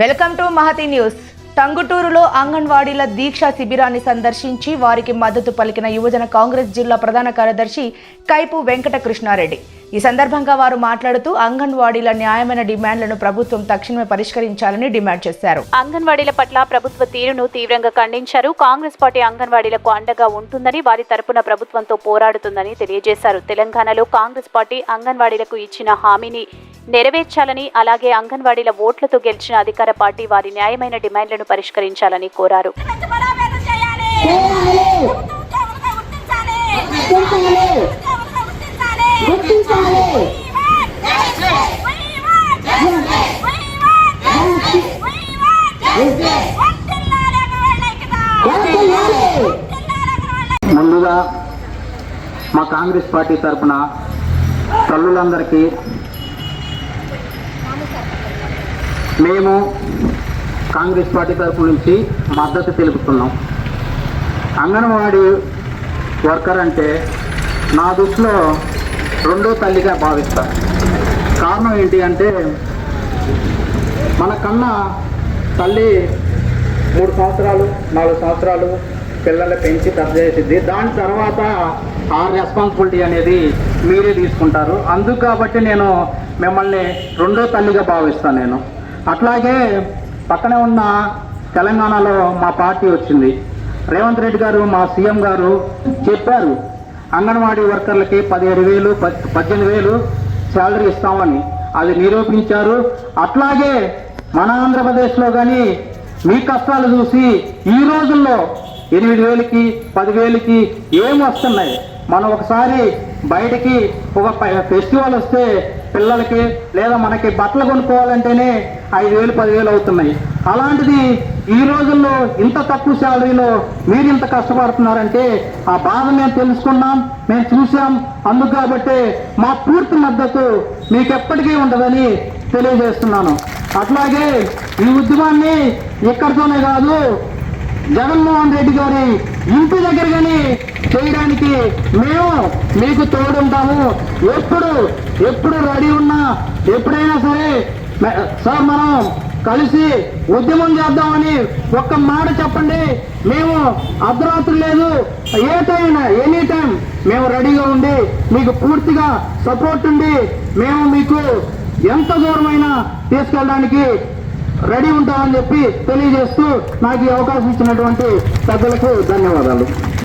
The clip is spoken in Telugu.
Welcome to Mahathi news. టంగుటూరులో అంగన్వాడీల దీక్షా శిబిరాన్ని సందర్శించి వారికి మద్దతు పలికిన యువజన కాంగ్రెస్ జిల్లా ప్రధాన కార్యదర్శి కైపు వెంకట కృష్ణారెడ్డి ఈ సందర్భంగా వారు మాట్లాడుతూ అంగన్వాడీల న్యాయమైన డిమాండ్లను ప్రభుత్వం తక్షణమే పరిష్కరించాలని డిమాండ్ చేశారు. అంగన్వాడీల పట్ల ప్రభుత్వ తీరును తీవ్రంగా ఖండించారు. కాంగ్రెస్ పార్టీ అంగన్వాడీలకు అండగా ఉంటుందని వారి తరపున ప్రభుత్వంతో పోరాడుతుందని తెలియజేశారు. తెలంగాణలో కాంగ్రెస్ పార్టీ అంగన్వాడీలకు ఇచ్చిన హామీని నెరవేర్చాలని అలాగే అంగన్వాడీల ఓట్లతో గెలిచిన అధికార పార్టీ వారి న్యాయమైన డిమాండ్లను పరిష్కరించాలని కోరారు. ముందుగా మా కాంగ్రెస్ పార్టీ తరఫున తల్లులందరికీ మేము కాంగ్రెస్ పార్టీ తరఫు నుంచి మద్దతు తెలుపుతున్నాం. అంగన్వాడీ వర్కర్ అంటే నా దృష్టిలో రెండో తల్లిగా భావిస్తారు కారణం ఏంటి అంటే మన కన్నా తల్లి మూడు సంవత్సరాలు నాలుగు సంవత్సరాలు పిల్లల్ని పెంచి పెద్ద దాని తర్వాత ఆ రెస్పాన్సిబిలిటీ అనేది మీరే తీసుకుంటారు. అందుకు కాబట్టి నేను మిమ్మల్ని రెండో తల్లిగా భావిస్తాను నేను. అట్లాగే పక్కనే ఉన్న తెలంగాణలో మా పార్టీ వచ్చింది. రేవంత్ రెడ్డి గారు మా సీఎం గారు చెప్పారు అంగన్వాడీ వర్కర్లకి పదిహేడు వేలు పద్- పద్దెనిమిది వేలు శాలరీ ఇస్తామని. అది నిరూపించారు. అట్లాగే మన ఆంధ్రప్రదేశ్లో కానీ మీ కష్టాలు చూసి ఈ రోజుల్లో ఎనిమిది వేలకి పదివేలకి ఏం వస్తున్నాయి? మనం ఒకసారి బయటికి ఒక ఫెస్టివల్ వస్తే పిల్లలకి లేదా మనకి బట్టలు కొనుక్కోవాలంటేనే ఐదు వేలు పదివేలు అవుతున్నాయి. అలాంటిది ఈ రోజుల్లో ఇంత తక్కువ శాలరీలో మీరు ఇంత కష్టపడుతున్నారంటే ఆ బాధ మేము తెలుసుకున్నాం మేము చూసాం అందుకు కాబట్టి మా పూర్తి మద్దతు మీకు ఎప్పటికీ ఉండదని తెలియజేస్తున్నాను. అట్లాగే ఈ ఉద్యమాన్ని ఇక్కడితోనే కాదు జగన్మోహన్ రెడ్డి గారి ఇంటి దగ్గర కానీ చేయడానికి మేము మీకు తోడుంటాము. ఎప్పుడు ఎప్పుడు రెడీ ఉన్నా ఎప్పుడైనా సరే సార్ మనం కలిసి ఉద్యమం చేద్దామని ఒక్క మాట చెప్పండి. మేము అర్ధరాత్రి లేదు ఏ టైం ఎనీ టైం మేము రెడీగా ఉండి మీకు పూర్తిగా సపోర్ట్ ఉండి మేము మీకు ఎంత దూరమైనా తీసుకెళ్ళడానికి రెడీ ఉంటామని చెప్పి తెలియజేస్తూ నాకు ఈ అవకాశం ఇచ్చినటువంటి పెద్దలకు ధన్యవాదాలు.